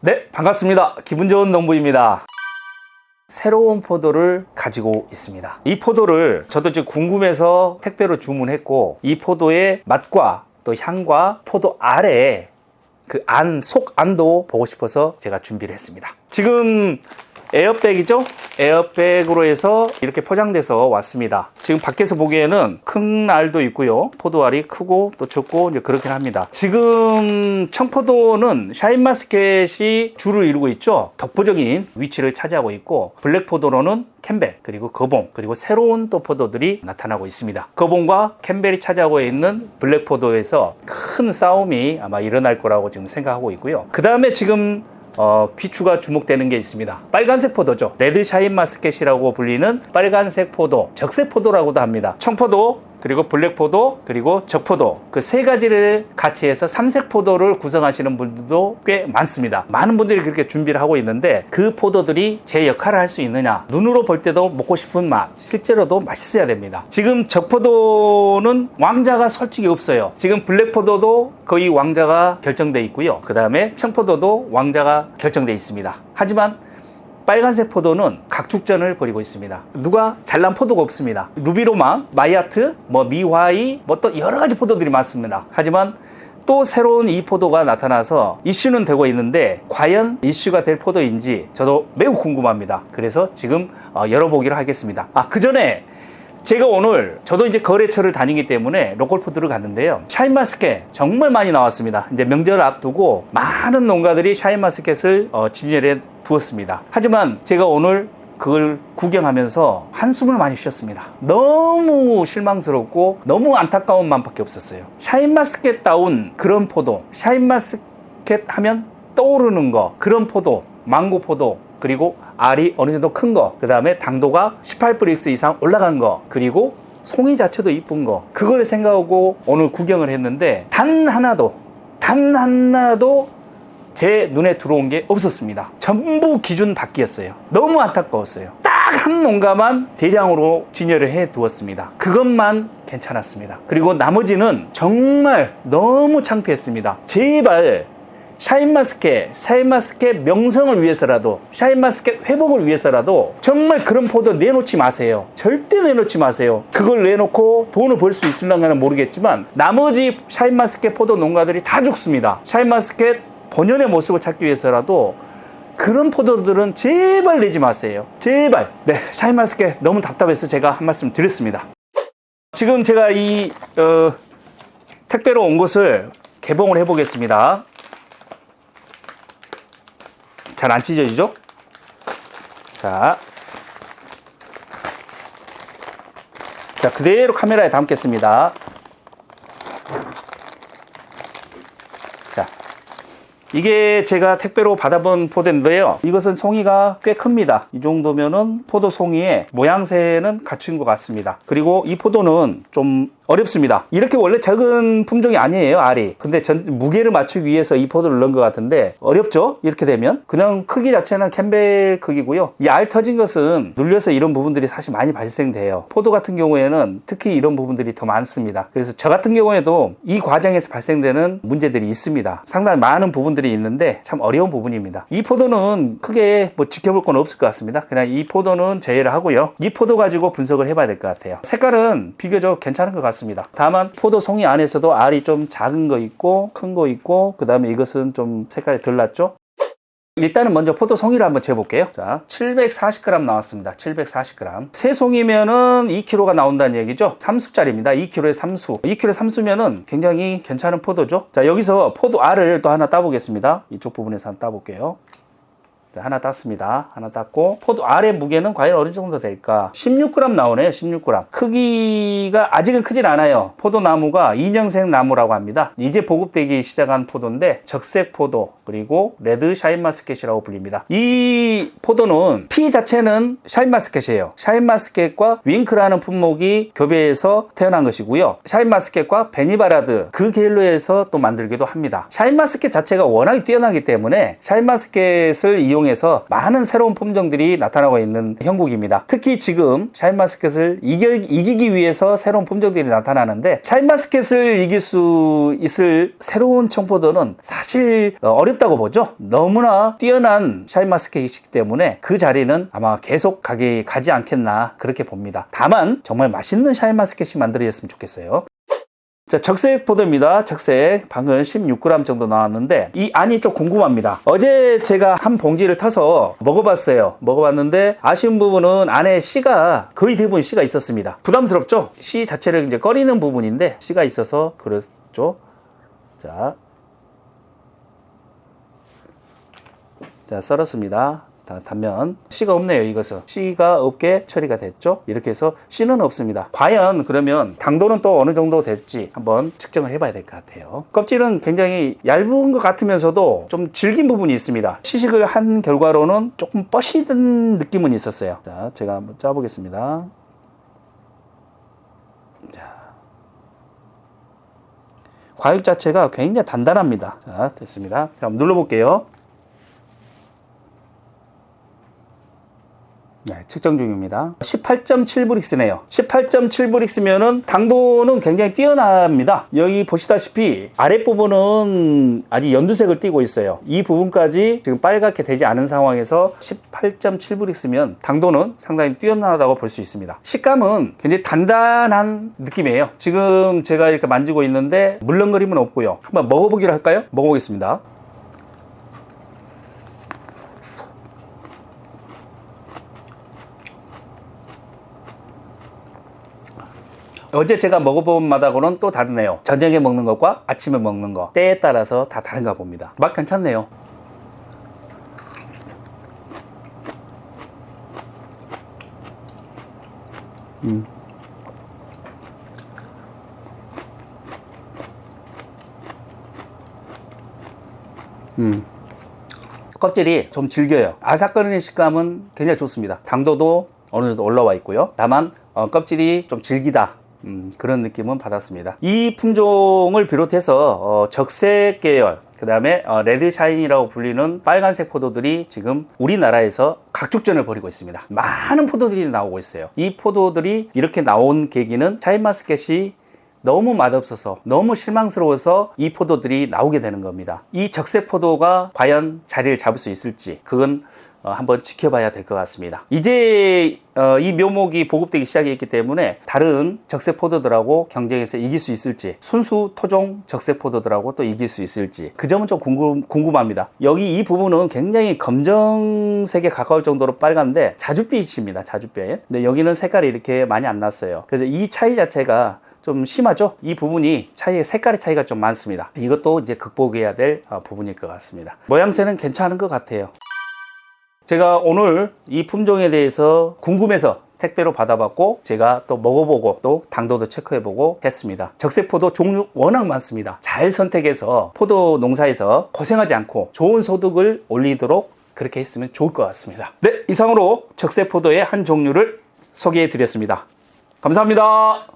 네, 반갑습니다. 기분 좋은 농부입니다. 새로운 포도를 가지고 있습니다. 이 포도를 저도 지금 궁금해서 택배로 주문했고, 이 포도의 맛과 또 향과 포도 알에 그 안, 속 안도 보고 싶어서 제가 준비를 했습니다. 지금 에어백이죠? 에어백으로 해서 이렇게 포장돼서 왔습니다. 지금 밖에서 보기에는 큰 알도 있고요. 포도알이 크고 또 적고 이제 그렇긴 합니다. 지금 청포도는 샤인마스켓이 주를 이루고 있죠. 독보적인 위치를 차지하고 있고 블랙포도로는 캠벨 그리고 거봉 그리고 새로운 또 포도들이 나타나고 있습니다. 거봉과 캠벨이 차지하고 있는 블랙포도에서 큰 싸움이 아마 일어날 거라고 지금 생각하고 있고요. 그 다음에 지금 어, 귀추가 주목되는 게 있습니다. 빨간색 포도죠. 레드 샤인 마스켓이라고 불리는 빨간색 포도, 적색 포도라고도 합니다. 청포도, 그리고 블랙포도, 그리고 적포도 그 세 가지를 같이 해서 삼색 포도를 구성하시는 분들도 꽤 많습니다. 많은 분들이 그렇게 준비를 하고 있는데 그 포도들이 제 역할을 할 수 있느냐? 눈으로 볼 때도 먹고 싶은 맛, 실제로도 맛있어야 됩니다. 지금 적포도는 왕자가 솔직히 없어요. 지금 블랙포도도 거의 왕자가 결정돼 있고요. 그 다음에 청포도도 왕자가 결정돼 있습니다. 하지만 빨간색 포도는 각축전을 벌이고 있습니다. 누가 잘난 포도가 없습니다. 루비로마, 마이아트, 뭐 미화이, 뭐 또 여러 가지 포도들이 많습니다. 하지만 또 새로운 이 포도가 나타나서 이슈는 되고 있는데 과연 이슈가 될 포도인지 저도 매우 궁금합니다. 그래서 지금 어, 열어보기로 하겠습니다. 아, 그 전에 제가 오늘 저도 이제 거래처를 다니기 때문에 로컬푸드를 갔는데요. 샤인마스켓 정말 많이 나왔습니다. 이제 명절을 앞두고 많은 농가들이 샤인마스켓을 어, 진열해 두었습니다. 하지만 제가 오늘 그걸 구경하면서 한숨을 많이 쉬었습니다. 너무 실망스럽고 너무 안타까운 마음밖에 없었어요. 샤인마스켓 다운 그런 포도, 샤인마스켓 하면 떠오르는 거, 그런 포도, 망고 포도, 그리고 알이 어느 정도 큰 거, 그 다음에 당도가 18브릭스 이상 올라간 거, 그리고 송이 자체도 이쁜 거, 그걸 생각하고 오늘 구경을 했는데 단 하나도, 단 하나도 제 눈에 들어온 게 없었습니다. 전부 기준 밖이었어요. 너무 안타까웠어요. 딱 한 농가만 대량으로 진열을 해 두었습니다. 그것만 괜찮았습니다. 그리고 나머지는 정말 너무 창피했습니다. 제발 샤인마스켓, 샤인마스켓 명성을 위해서라도, 샤인마스켓 회복을 위해서라도 정말 그런 포도 내놓지 마세요. 절대 내놓지 마세요. 그걸 내놓고 돈을 벌 수 있을랑가는 모르겠지만 나머지 샤인마스켓 포도 농가들이 다 죽습니다. 샤인마스켓 본연의 모습을 찾기 위해서라도 그런 포도들은 제발 내지 마세요. 제발. 네, 샤인마스켓 너무 답답해서 제가 한 말씀 드렸습니다. 지금 제가 이 어, 택배로 온 것을 개봉을 해보겠습니다. 잘 안 찢어지죠? 자. 자, 그대로 카메라에 담겠습니다. 자. 이게 제가 택배로 받아본 포도인데요. 이것은 송이가 꽤 큽니다. 이 정도면은 포도 송이의 모양새는 갖춘 것 같습니다. 그리고 이 포도는 좀 어렵습니다. 이렇게 원래 작은 품종이 아니에요, 알이. 근데 전 무게를 맞추기 위해서 이 포도를 넣은 것 같은데 어렵죠? 이렇게 되면 그냥 크기 자체는 캠벨 크기고요. 이 알 터진 것은 눌려서 이런 부분들이 사실 많이 발생돼요. 포도 같은 경우에는 특히 이런 부분들이 더 많습니다. 그래서 저 같은 경우에도 이 과정에서 발생되는 문제들이 있습니다. 상당히 많은 부분들이 있는데 참 어려운 부분입니다. 이 포도는 크게 뭐 지켜볼 건 없을 것 같습니다. 그냥 이 포도는 제외를 하고요. 이 포도 가지고 분석을 해봐야 될 것 같아요. 색깔은 비교적 괜찮은 것 같습니다. 다만 포도 송이 안에서도 알이 좀 작은 거 있고 큰 거 있고 그 다음에 이것은 좀 색깔이 덜 났죠. 일단은 먼저 포도 송이를 한번 재볼게요. 자, 740g 나왔습니다. 740g. 세 송이면은 2kg가 나온다는 얘기죠. 3수짜리입니다. 2kg에 3수. 2kg에 3수면은 굉장히 괜찮은 포도죠. 자, 여기서 포도 알을 또 하나 따보겠습니다. 이쪽 부분에서 한번 따볼게요. 자, 하나 땄습니다. 하나 땄고 포도 알의 무게는 과연 어느 정도 될까? 16g 나오네요. 16g. 크기가 아직은 크진 않아요. 포도나무가 인형색 나무라고 합니다. 이제 보급되기 시작한 포도인데 적색 포도 그리고 레드 샤인마스켓이라고 불립니다. 이 포도는 피 자체는 샤인마스켓이에요. 샤인마스켓과 윙크라는 품목이 교배해서 태어난 것이고요. 샤인마스켓과 베니바라드 그 계열로 해서 또 만들기도 합니다. 샤인마스켓 자체가 워낙 뛰어나기 때문에 샤인마스켓을 이용 이용해서 많은 새로운 품종들이 나타나고 있는 형국입니다. 특히 지금 샤인마스켓을 이겨, 이기 기 위해서 새로운 품종들이 나타나는데 샤인마스켓을 이길 수 있을 새로운 청포도는 사실 어, 어렵다고 보죠. 너무나 뛰어난 샤인마스켓이기 때문에 그 자리는 아마 계속 가기 가지 않겠나 그렇게 봅니다. 다만 정말 맛있는 샤인마스켓이 만들어졌으면 좋겠어요. 자, 적색 포도입니다. 적색. 방금 16g 정도 나왔는데, 이 안이 좀 궁금합니다. 어제 제가 한 봉지를 타서 먹어봤어요. 먹어봤는데, 아쉬운 부분은 안에 씨가, 거의 대부분 씨가 있었습니다. 부담스럽죠? 씨 자체를 이제 꺼리는 부분인데, 씨가 있어서 그렇죠. 자. 자, 썰었습니다. 다- 단면. 씨가 없네요, 이것은. 씨가 없게 처리가 됐죠? 이렇게 해서 씨는 없습니다. 과연 그러면 당도는 또 어느 정도 됐지 한번 측정을 해봐야 될 것 같아요. 껍질은 굉장히 얇은 것 같으면서도 좀 질긴 부분이 있습니다. 시식을 한 결과로는 조금 뻐시든 느낌은 있었어요. 자, 제가 한번 짜보겠습니다. 자. 과육 자체가 굉장히 단단합니다. 자, 됐습니다. 자, 한번 눌러볼게요. 네, 측정 중입니다. 18.7브릭스네요. 18.7브릭스면은 당도는 굉장히 뛰어납니다. 여기 보시다시피 아랫부분은 아직 연두색을 띠고 있어요. 이 부분까지 지금 빨갛게 되지 않은 상황에서 18.7브릭스면 당도는 상당히 뛰어나다고 볼 수 있습니다. 식감은 굉장히 단단한 느낌이에요. 지금 제가 이렇게 만지고 있는데 물렁거림은 없고요. 한번 먹어보기로 할까요? 먹어보겠습니다. 어제 제가 먹어본 맛하고는 또 다르네요. 저녁에 먹는 것과 아침에 먹는 것 때에 따라서 다 다른가 봅니다. 맛 괜찮네요. 음. 음. 껍질이 좀 질겨요. 아삭거리는 식감은 굉장히 좋습니다. 당도도 어느 정도 올라와 있고요. 다만 어, 껍질이 좀 질기다. 음, 그런 느낌은 받았습니다. 이 품종을 비롯해서 어, 적색 계열, 그 다음에 레드 샤인이라고 불리는 빨간색 포도들이 지금 우리나라에서 각축전을 벌이고 있습니다. 많은 포도들이 나오고 있어요. 이 포도들이 이렇게 나온 계기는 샤인 마스켓이 너무 맛없어서 너무 실망스러워서 이 포도들이 나오게 되는 겁니다. 이 적색 포도가 과연 자리를 잡을 수 있을지 그건 어, 한번 지켜봐야 될 것 같습니다. 이제 어, 이 묘목이 보급되기 시작했기 때문에 다른 적색 포도들하고 경쟁해서 이길 수 있을지 순수 토종 적색 포도들하고 또 이길 수 있을지 그 점은 좀 궁금, 궁금 합니다. 여기 이 부분은 굉장히 검정색에 가까울 정도로 빨간데 자줏빛입니다. 자줏빛. 근데 여기는 색깔이 이렇게 많이 안 났어요. 그래서 이 차이 자체가 좀 심하죠? 이 부분이 차이, 색깔의 차이가 좀 많습니다. 이것도 이제 극복해야 될 어, 부분일 것 같습니다. 모양새는 괜찮은 것 같아요. 제가 오늘 이 품종에 대해서 궁금해서 택배로 받아봤고 제가 또 먹어보고 또 당도도 체크해보고 했습니다. 적색포도 종류 워낙 많습니다. 잘 선택해서 포도 농사에서 고생하지 않고 좋은 소득을 올리도록 그렇게 했으면 좋을 것 같습니다. 네, 이상으로 적색포도의 한 종류를 소개해 드렸습니다. 감사합니다.